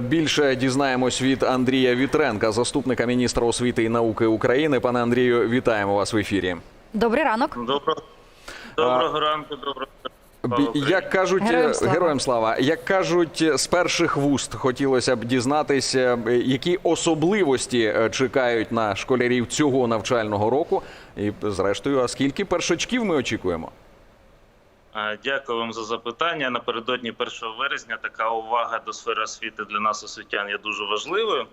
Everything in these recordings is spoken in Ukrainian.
Більше дізнаємось від Андрія Вітренка, заступника міністра освіти і науки України. Пане Андрію, вітаємо вас в ефірі. Добрий ранок. Доброго, доброго ранку, доброго. Як кажуть, Героям е, слава. героям слава, як кажуть, з перших вуст хотілося б дізнатися, е, які особливості е, чекають на школярів цього навчального року. І зрештою, а скільки першачків ми очікуємо? Дякую вам за запитання. Напередодні 1 вересня така увага до сфери освіти для нас, освітян, є дуже важливою.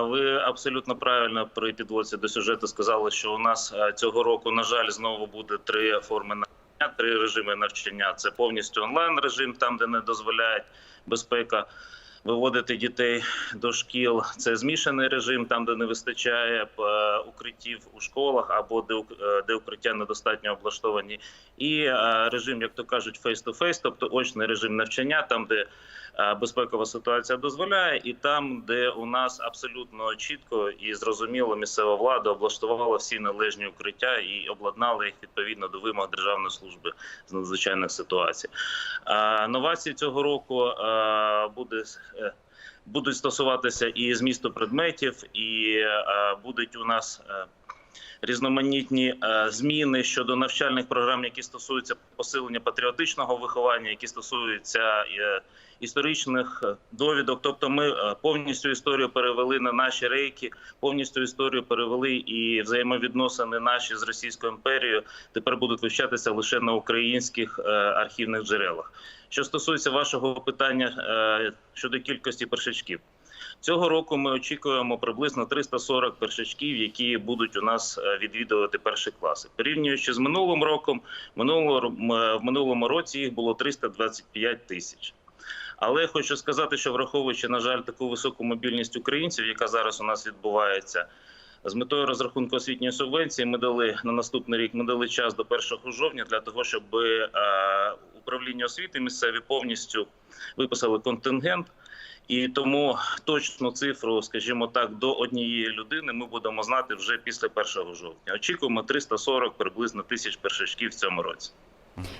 Ви абсолютно правильно при підводці до сюжету сказали, що у нас цього року, на жаль, знову буде три форми навчання, три режими навчання. Це повністю онлайн режим, там де не дозволяють безпека. Виводити дітей до шкіл це змішаний режим, там де не вистачає е, укриттів у школах або де, е, укриття недостатньо облаштовані, і е, режим, як то кажуть, face-to-face, тобто очний режим навчання, там де безпекова ситуація дозволяє, і там, де у нас абсолютно чітко і зрозуміло місцева влада облаштувала всі належні укриття і обладнала їх відповідно до вимог Державної служби з надзвичайних ситуацій. Новації цього року буде будуть стосуватися і змісту предметів, і е, будуть у нас. Різноманітні е, зміни щодо навчальних програм, які стосуються посилення патріотичного виховання, які стосуються е, історичних е, довідок. Тобто, ми повністю історію перевели на наші рейки, повністю історію перевели і взаємовідносини наші з Російською імперією тепер будуть вивчатися лише на українських архівних джерелах. Що стосується вашого питання щодо кількості першачків. Цього року ми очікуємо приблизно 340 першачків, які будуть у нас е, відвідувати перші класи. Порівнюючи з минулим роком, е, в минулому році їх було 325 тисяч. Але хочу сказати, що враховуючи, на жаль, таку високу мобільність українців, яка зараз у нас відбувається, з метою розрахунку освітньої субвенції ми дали на наступний рік. Ми дали час до 1 жовтня для того, щоб е, управління освіти місцеві повністю виписали контингент. І тому точну цифру, скажімо так, до однієї людини ми будемо знати вже після 1 жовтня. Очікуємо 340 приблизно тисяч першачків в цьому році.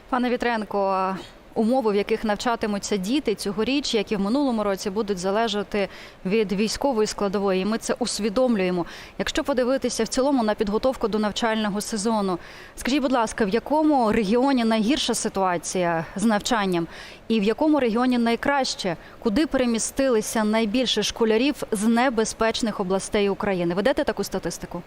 Пане Вітренко, умови, в яких навчатимуться діти цьогоріч, як і в минулому році, будуть залежати від військової складової. І Ми це усвідомлюємо. Якщо подивитися в цілому на підготовку до навчального сезону, скажіть, будь ласка, в якому регіоні найгірша ситуація з навчанням, і в якому регіоні найкраще, куди перемістилися найбільше школярів з небезпечних областей України? Ведете таку статистику?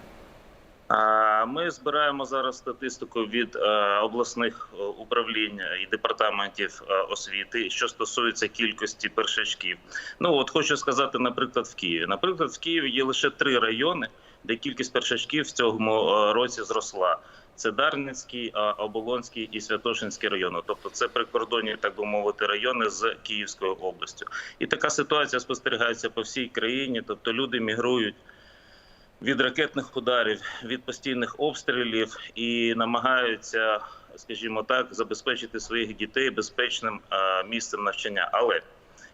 Ми збираємо зараз статистику від е, обласних е, управлінь і департаментів е, освіти, що стосується кількості першачків. Ну от хочу сказати, наприклад, в Києві. Наприклад, в Києві є лише три райони, де кількість першачків в цьому році зросла. Це Дарницький, Оболонський і Святошинський райони. Тобто це прикордонні, так би мовити, райони з Київською областю. І така ситуація спостерігається по всій країні. Тобто люди мігрують від ракетних ударів, від постійних обстрілів і намагаються, скажімо так, забезпечити своїх дітей безпечним місцем навчання. Але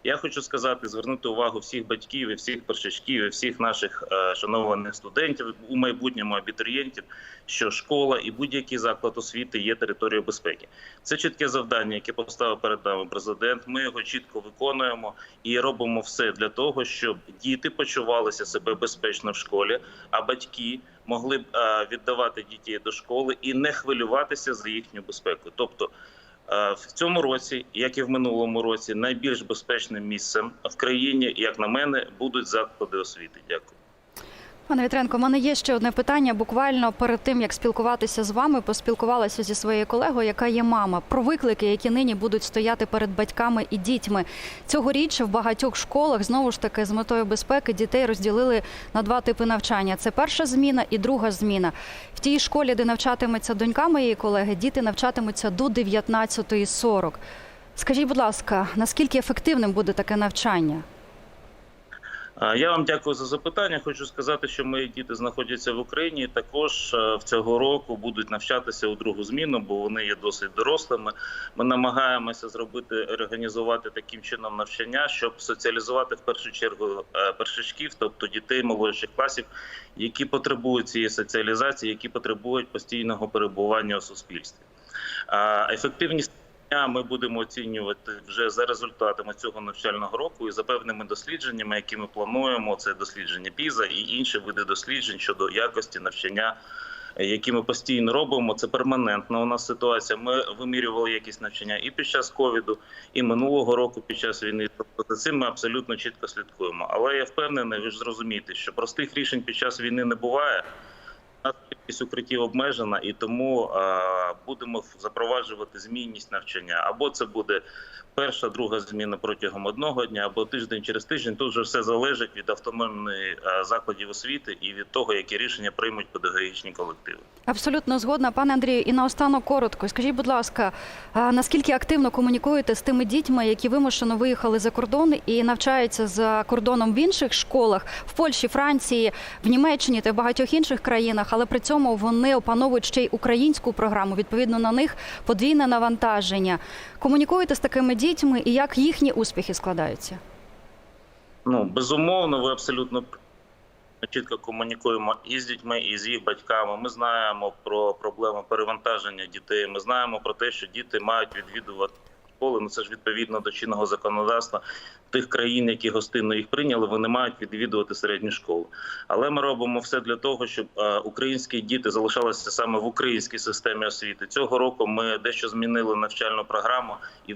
я хочу сказати, звернути увагу всіх батьків, і всіх першачків, і всіх наших е, шанованих студентів у майбутньому абітурієнтів, що школа і будь-який заклад освіти є територією безпеки. Це чітке завдання, яке поставив перед нами президент. Ми його чітко виконуємо і робимо все для того, щоб діти почувалися себе безпечно в школі, а батьки могли б е, віддавати дітей до школи і не хвилюватися за їхню безпеку. Тобто в цьому році, як і в минулому році, найбільш безпечним місцем в країні, як на мене, будуть заклади освіти. Дякую. Пане Вітренко, у мене є ще одне питання. Буквально перед тим як спілкуватися з вами, поспілкувалася зі своєю колегою, яка є мама, про виклики, які нині будуть стояти перед батьками і дітьми. Цьогоріч в багатьох школах знову ж таки з метою безпеки дітей розділили на два типи навчання: це перша зміна і друга зміна. В тій школі, де навчатиметься донька моєї колеги, діти навчатимуться до 19.40. Скажіть, будь ласка, наскільки ефективним буде таке навчання? Я вам дякую за запитання. Хочу сказати, що мої діти знаходяться в Україні. Також е, в цього року будуть навчатися у другу зміну, бо вони є досить дорослими. Ми намагаємося зробити організувати таким чином навчання, щоб соціалізувати в першу чергу е, першачків, тобто дітей молодших класів, які потребують цієї соціалізації, які потребують постійного перебування у суспільстві. Ефективність ми будемо оцінювати вже за результатами цього навчального року і за певними дослідженнями, які ми плануємо. Це дослідження ПІЗа і інші види досліджень щодо якості навчання. Які ми постійно робимо, це перманентна у нас ситуація. Ми вимірювали якість навчання і під час ковіду, і минулого року під час війни. Тобто за цим ми абсолютно чітко слідкуємо. Але я впевнений, ви ж зрозумієте, що простих рішень під час війни не буває. Нас кількість укриттів обмежена, і тому е, будемо запроваджувати змінність навчання. Або це буде перша, друга зміна протягом одного дня, або тиждень через тиждень. Тут вже все залежить від автономної е, закладів освіти і від того, які рішення приймуть педагогічні колективи. Абсолютно згодна, пане Андрію. І наостанок коротко. Скажіть, будь ласка, наскільки активно комунікуєте з тими дітьми, які вимушено виїхали за кордон і навчаються за кордоном в інших школах в Польщі, Франції, в Німеччині та в багатьох інших країнах, але при цьому вони опановують ще й українську програму. Відповідно на них подвійне навантаження. Комунікуєте з такими дітьми і як їхні успіхи складаються? Ну безумовно, ви абсолютно. Ми чітко комунікуємо і з дітьми, і з їх батьками. Ми знаємо про проблеми перевантаження дітей. Ми знаємо про те, що діти мають відвідувати школи. Ну це ж відповідно до чинного законодавства тих країн, які гостинно їх прийняли. Вони мають відвідувати середню школу. Але ми робимо все для того, щоб е, українські діти залишалися саме в українській системі освіти. Цього року ми дещо змінили навчальну програму і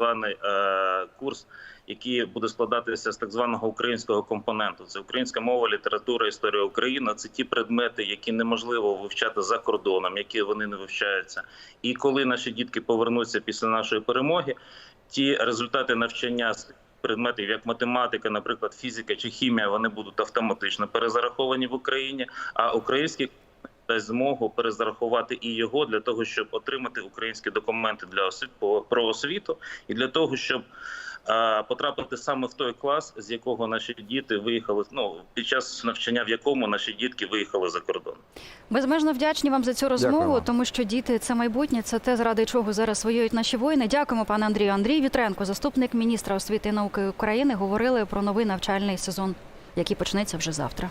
званий е, курс який буде складатися з так званого українського компоненту. Це українська мова, література, історія України. Це ті предмети, які неможливо вивчати за кордоном, які вони не вивчаються. І коли наші дітки повернуться після нашої перемоги, ті результати навчання з предметів, як математика, наприклад, фізика чи хімія, вони будуть автоматично перезараховані в Україні. А український дасть змогу перезарахувати і його для того, щоб отримати українські документи для освіт про освіту, і для того, щоб е, потрапити саме в той клас, з якого наші діти виїхали. Ну під час навчання, в якому наші дітки виїхали за кордон. Безмежно вдячні вам за цю розмову, Дякуємо. тому що діти це майбутнє, це те, заради чого зараз воюють наші воїни. Дякуємо, пане Андрію. Андрій Вітренко, заступник міністра освіти і науки України, говорили про новий навчальний сезон, який почнеться вже завтра.